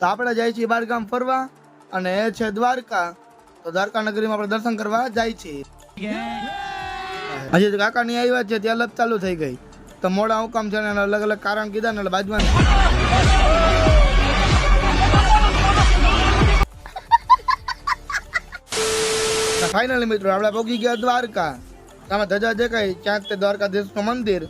તો આપણે જાય છીએ બારગામ ફરવા અને એ છે દ્વારકા. તો દ્વારકા નગરીમાં આપણે દર્શન કરવા જાય છીએ. હજી તો કાકા ની આવ્યા છે, ત્યાં લગ ચાલુ થઈ ગઈ. તો મોડા હુંકામ છે ને અલગ અલગ કારણ કીધા ને બાજુમાં ફાઇનલી મિત્રો, આપણે પહોંચી ગયા દ્વારકા. આમાં ધજા દેખાય, ક્યાંક તે દ્વારકાધીશનું મંદિર.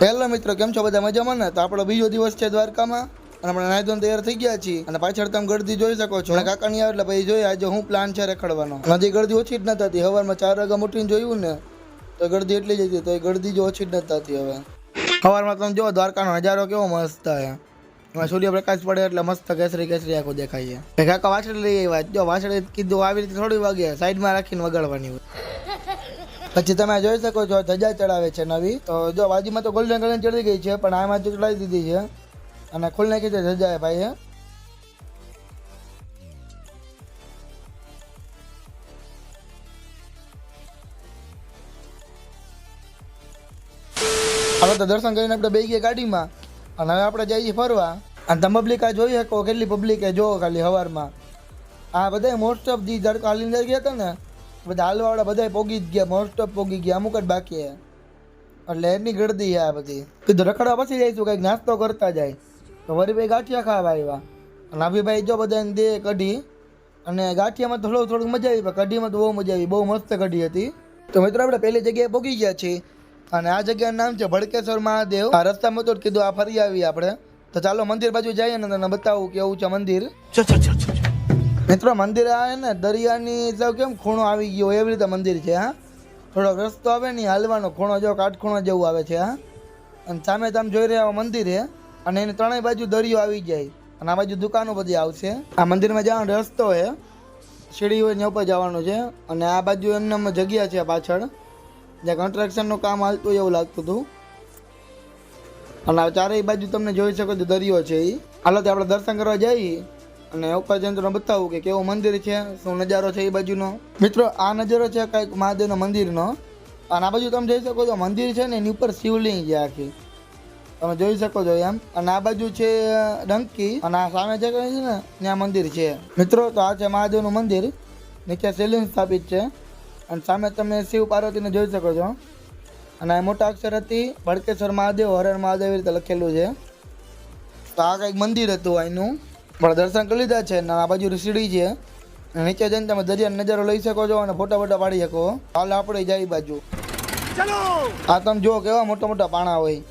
પહેલો મિત્રો, કેમ છો બધા મજામાં ને? તો આપણો બીજો દિવસ છે દ્વારકામાં. અને આપણે નાઈ ધોઈને તૈયાર થઈ ગયા છીએ. અને પાછળ તમે ગળદી જોઈ શકો છો. અને કાકા નહીં આવે એટલે પછી જોઈએ આજે હું પ્લાન છે રખડવાનો. હજી ગળદી ઓછી જ ન થતી હવારમાં ચાર વાગ્યા ઉઠીને જોયું ને, તો ગળદી એટલી જ હતી. તો એ ગળદી જો ઓછી જ ન થતી હવે. સવારમાં તમે જો દ્વારકાનો નજારો કેવો મસ્ત છે. એમાં સૂર્યપ્રકાશ પડે એટલે મસ્ત કેસરી કેસરી આખું દેખાય છે. કાકા વાછડી લઈ આવ્યા. જો વાછડી કીધું આવી રીતે થોડી વાગે, સાઈડમાં રાખીને વગાડવાની હોય. પછી તમે જોઈ શકો છો ધજા ચડાવે છે નવી. તો જો બાજુમાં તો ગોલ્ડન કલર ચડી ગઈ છે, પણ આમાં ચડાવી દીધી છે. અને ખુલ નાખી છે ભાઈ હવે તો દર્શન કરીને આપણે બે ગયા ગાડીમાં, અને હવે આપણે જઈએ ફરવા. અને તમે પબ્લિક આ જોઈ શકો કેટલી પબ્લિક જોવો ખાલી હવારમાં. આ બધા મોસ્ટ ઓફ જી ઝડકા હાલી અંદર ગયા હતા ને બધા હાલવાવાળા બધા પોગી જ ગયા મોસ્ટ ઓફ પોગી ગયા, અમુક જ બાકી એટલે એની ગળદી આ બધી. કીધું રખડવા પછી જઈશું, કંઈક નાસ્તો કરતા જાય. તો વરીભાઈ ગાંઠિયા ખાવા આવ્યા. અને અભિભાઈ જો બધાને દે કઢી. અને ગાંઠિયામાં થોડું થોડુંક મજા આવી પણ કઢીમાં તો બહુ મજા આવી બહુ મસ્ત કઢી હતી. તો મિત્રો આપણે પહેલી જગ્યાએ પહોંચી ગયા છીએ. અને આ જગ્યાનું નામ છે ભડકેશ્વર મહાદેવ. આ રસ્તામાં તો કીધું આ ફરી આવી આપણે. તો ચાલો મંદિર બાજુ જઈએ ને તને બતાવું કેવું છે મંદિર. મિત્રો મંદિર આવે ને દરિયાની સૌ કેમ ખૂણો આવી ગયો એવી રીતે મંદિર છે હા. થોડોક રસ્તો આવે ને હાલવાનો ખૂણો જો કાટખૂણો જેવું આવે છે હા. અને સામે તમે જોઈ રહ્યા મંદિર છે. અને એની ત્રણેય બાજુ દરિયો આવી જાય. અને આ બાજુ દુકાનો બધી આવશે. આ મંદિરમાં જવાનો રસ્તો હોય ને ઉપર જવાનું છે. અને આ બાજુ એમને જગ્યા છે પાછળ. જ્યાં કન્સ્ટ્રક્શનનું કામ હાલતું એવું લાગતું હતું. અને આ ચારેય બાજુ તમને જોઈ શકો છો દરિયો છે એ હાલો તો આપણે દર્શન કરવા જઈએ. અને ઉપર જઈને તમને બતાવું કે કેવું મંદિર છે, શું નજારો છે એ બાજુનો. મિત્રો, આ નજારો છે કંઈક મહાદેવના મંદિરનો. અને આ બાજુ તમે જોઈ શકો છો મંદિર છે ને એની ઉપર શિવલિંગ છે આખી. તમે જોઈ શકો છો એમ. અને આ બાજુ છે ડંકી. અને આ સામે જે કઈ છે ને ત્યાં મંદિર છે. મિત્રો તો આ છે મહાદેવનું મંદિર. નીચે શિવલિંગ સ્થાપિત છે. અને સામે તમે શિવ પાર્વતીને જોઈ શકો છો. અને આ મોટા હતી ભડકેશ્વર મહાદેવ હરણ મહાદેવ રીતે લખેલું છે. તો આ કંઈક મંદિર હતું અહીંનું. પણ દર્શન કરી લીધા છે. અને આ બાજુ સીડી છે. અને નીચે જઈને તમે દરિયાનો નજારો લઈ શકો છો અને ફોટા ફોટા પાડી શકો. હાલ આપણે જાય બાજુ. આ તમે જુઓ કેવા મોટા મોટા પાણા હોય.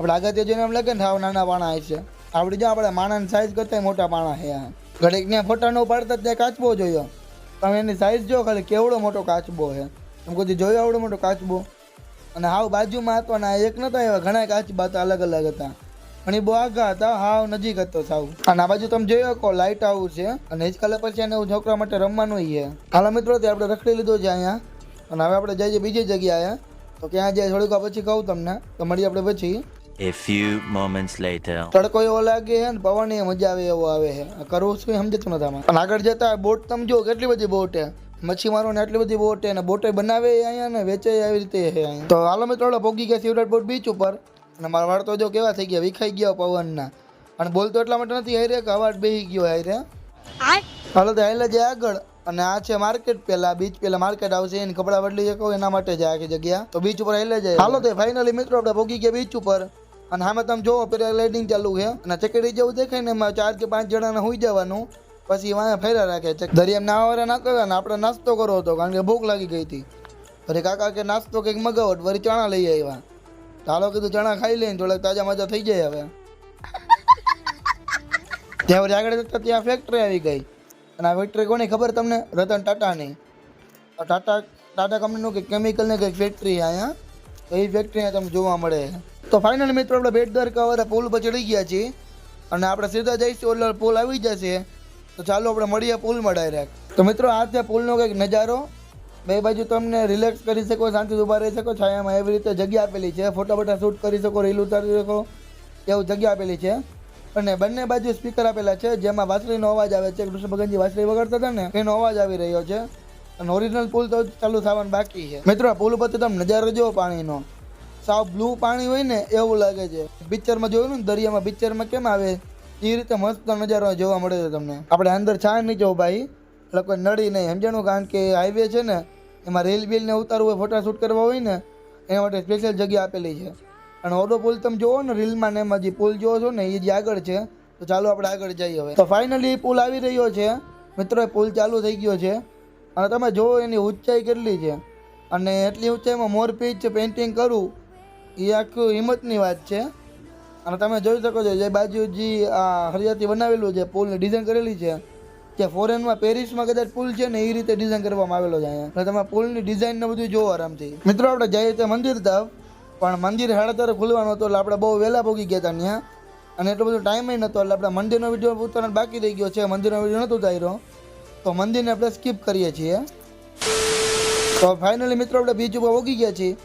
આપણે આગળ જોઈને એમ લાગે ને સાવ નાના પાણા હશે આપણે જો આપણે માણાની સાઈઝ કરતા મોટા પાણા છે આ. ઘડીક ત્યાં ફોટા ન પાડતા ત્યાં કાચબો જોયો. તમે એની સાઈઝ જો ખાલી કેવડો મોટો કાચબો છે. એમ કોઈ જોયો આવડો મોટો કાચબો? અને હાવ બાજુમાં હતો અને એક નતા એવા ઘણા કાચબા હતા અલગ અલગ હતા. પણ એ બહુ આગા હતા, હાવ નજીક હતો સાવ. અને આ બાજુ તમે જોયો કહો લાઇટ આવું છે? અને હિચકાલે પછી એને છોકરા માટે રમવાનું છે. હાલો મિત્રો, તે આપણે રખડી લીધો છે અહીંયા. અને હવે આપણે જઈએ બીજી જગ્યાએ. તો ક્યાં જાય થોડીક પછી કહું તમને. તો મળીએ આપણે પછી. A few moments later. તડકો એવો લાગે છે ને પવન એ મજા આવે એવો આવે છે. આ કરવું શું સમજતું નથી આમાં? અને આગળ જતા બોટ તમે જો કેટલી બધી બોટ છે. મચ્છીમારો ને આટલી બધી બોટ છે અને બોટે બનાવે અહીંયા ને વેચે આવી રીતે છે તો હાલો મિત્રો આપણે પોગી ગયા શિવરાજ બોટ બીચ ઉપર. અને મારા વાળ તો જો કેવા થઈ ગયા વિખાઈ ગયા પવનના. અને બોલતો એટલા માટે નથી હારે કે અવાજ બેહી ગયો હારે હાલો તો હાલે જાય આગળ. અને આ છે માર્કેટ પેલા બીચ પેલા માર્કેટ આવશે એને કપડા બદલી શકો એના માટે જાય આખી જગ્યા. તો બીચ ઉપર હાલે જાય હાલો તો ફાઇનલી મિત્રો આપણે પોગી ગયા બીચ ઉપર. અને હામે તમે જોવો પેરાગ્લાઇડિંગ ચાલુ છે. અને ચકડી જેવું દેખાય ને એમાં ચાર કે પાંચ જણાને હોઈ જવાનું. પછી વાંહે ફેરા રાખે દરિયામાં નાવા ના કરે ને આપણે નાસ્તો કરવો હતો, કારણ કે ભૂખ લાગી ગઈ હતી. અરે કાકા કે નાસ્તો કંઈક મગાવો વળી ચણા લઈ આવ્યા. ચાલો કીધું, ચણા ખાઈ લઈને થોડાક તાજા મજા થઈ જાય હવે. ત્યાં વળી આગળ જતા ત્યાં ફેક્ટરી આવી ગઈ. અને આ ફેક્ટરી કોની ખબર તમને? રતન ટાટાની. ટાટા ટાટા કંપનીનું કંઈક કેમિકલની કંઈક ફેક્ટરી અહીંયા. એ ફેક્ટરી તમને જોવા મળે. તો ફાઇનલ મિત્રો આપણે બેટ દ્વારકા વાળા પુલ પર ચડી ગયા છીએ. અને આપણે સીધા જઈશું, ઓલા પુલ આવી જશે. તો ચાલો આપણે મળીએ પુલમાં ડાયરેક્ટ તો મિત્રો, આ છે પુલનો કંઈક નજારો. બે બાજુ તમને રિલેક્સ કરી શકો, શાંતિથી ઊભા રહી શકો, છાયામાં એવી રીતે જગ્યા આપેલી છે. ફોટા બોટા શૂટ કરી શકો રીલ ઉતારી શકો, એવું જગ્યા આપેલી છે. અને બંને બાજુ સ્પીકર આપેલા છે, જેમાં વાંસળીનો અવાજ આવે છે. કૃષ્ણ ભગવાનજી વાંસળી વગાડતા હતા ને, એનો અવાજ આવી રહ્યો છે. અને ઓરિજિનલ પુલ તો ચાલુ થવાનું બાકી છે. મિત્રો પુલ પરથી તમે નજારો જોવો પાણીનો. સાવ બ્લુ પાણી હોય ને, એવું લાગે છે. પિક્ચરમાં જોયું ને, દરિયામાં પિક્ચરમાં કેમ આવે? એ રીતે મસ્ત નજારો જોવા મળે છે તમને. આપણે અંદર છાણ નહીં જવું ભાઈ એટલે કોઈ નડી નહીં, સમજાણું? કારણ કે હાઈવે છે ને, એમાં રેલ બિલને ઉતારવું હોય ફોટાશૂટ કરવા હોય ને, એના માટે સ્પેશિયલ જગ્યા આપેલી છે. અને ઓડો પુલ તમે જોવો ને રીલમાં ને એમાં જે પુલ જોવો છો ને એ જે આગળ છે, તો ચાલો આપણે આગળ જઈએ હવે. તો ફાઇનલી પુલ આવી રહ્યો છે. મિત્રો પુલ ચાલુ થઈ ગયો છે. અને તમે જુઓ એની ઊંચાઈ કેટલી છે. અને એટલી ઊંચાઈમાં મોરપીચ પેઇન્ટિંગ કરવું એ આખું હિંમતની વાત છે. અને તમે જોઈ શકો છો, જે બાજુ જે આ હરિયાથી બનાવેલું છે, પુલની ડિઝાઇન કરેલી છે. જે ફોરેનમાં પેરિસમાં કદાચ પુલ છે ને, એ રીતે ડિઝાઇન કરવામાં આવેલો છે અહીંયા. એટલે તમે પુલની ડિઝાઇન ને બધું જોવો આરામથી. મિત્રો, આપણે જઈએ તે મંદિર તરફ. પણ મંદિર સાડા તારે ખુલવાનું હતું, એટલે આપણે બહુ વહેલા પહોંચી ગયા હતા ત્યાં. અને એટલો બધો ટાઈમ નહોતો, એટલે આપણે મંદિરનો વીડિયો ઉતારવાનો બાકી રહી ગયો છે. મંદિરનો વીડિયો નહોતો ઉતાર્યો તો મંદિરને આપણે સ્કીપ કરીએ છીએ. તો ફાઇનલી મિત્રો આપણે બીચ ઉપર પહોંચી ગયા છીએ.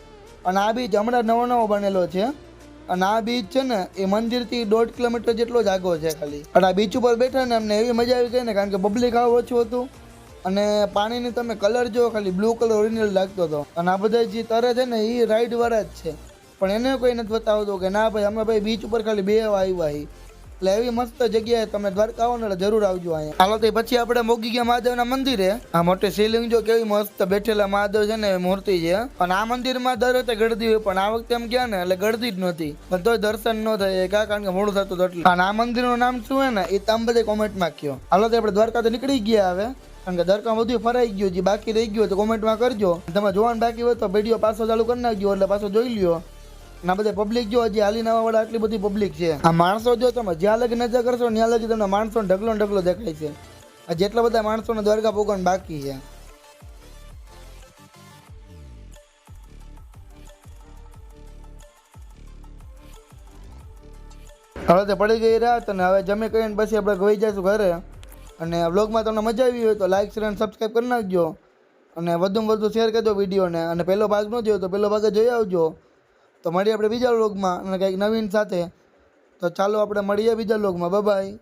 અને આ બીચ હમણાં નવો નવો બનેલો છે. અને આ બીચ છે ને એ મંદિરથી દોઢ કિલોમીટર જેટલો જ આગો છે ખાલી. અને આ બીચ ઉપર બેઠા ને અમને એવી મજા આવી ગઈ ને કારણ કે પબ્લિક આવું ઓછું હતું. અને પાણીની તમે કલર જો ખાલી બ્લુ કલર ઓરિજિનલ લાગતો હતો. અને આ બધા જે તરે છે ને એ રાઈડ વાળા જ છે. પણ એને કોઈ નથી બતાવતો કે ના ભાઈ, અમે ભાઈ બીચ ઉપર ખાલી બે આવ્યા એટલે એવી મસ્ત જગ્યાએ તમે દ્વારકા આવો ને એટલે જરૂર આવજો અહીંયા. હાલો તો પછી આપણે મોગી ગયા મહાદેવના મંદિરે. આ મોટી શિવલિંગ જો કેવી મસ્ત બેઠેલા મહાદેવ છે ને મૂર્તિ છે. અને આ મંદિરમાં દર વખતે ગળદી હોય પણ આ વખતે એમ ગયા ને એટલે ગળદી જ નહોતી. પણ તોય દર્શન ન થાય કા કારણ કે મોડું થતું એટલે. અને આ મંદિરનું નામ શું હે ને એ તમે બધે કોમેન્ટમાં કયો. હાલો તો આપણે દ્વારકા તો નીકળી ગયા હવે. કારણ કે દ્વારકા બધું ફરાઈ ગયું જે બાકી રહી ગયું તો કોમેન્ટમાં કરજો. તમે જોવાનું બાકી હોય તો વીડિયો પાછો ચાલુ કરી નાખજો એટલે પાછો જોઈ લ્યો. ના બધે પબ્લિક જો હજી હાલી નવા વાળા, આટલી બધી પબ્લિક છે. આ માણસો જો તમે જ્યાં લગી નજર કરશો, ત્યાં લગી તમને માણસો ઢગલો ઢગલો દેખાય છે. આ જેટલા બધા માણસોને દ્વારકા પોગણ બાકી છે. હવે તો પડી ગઈ રાત અને હવે જમી કરીને પછી આપણે ગઈ જઈશું ઘરે. અને બ્લોગમાં તમને મજા આવી હોય તો લાઇક શેર અને સબસ્ક્રાઈબ કરી નાખજો. અને વધુમાં વધુ શેર કરજો વિડીયોને. અને પહેલો ભાગ ન જોયો તો પહેલો ભાગ જોઈ આવજો. તો મળીએ આપણે બીજા વ્લોગમાં અને કંઈક નવીન સાથે. તો ચાલો આપણે મળીએ બીજા વ્લોગમાં. બાય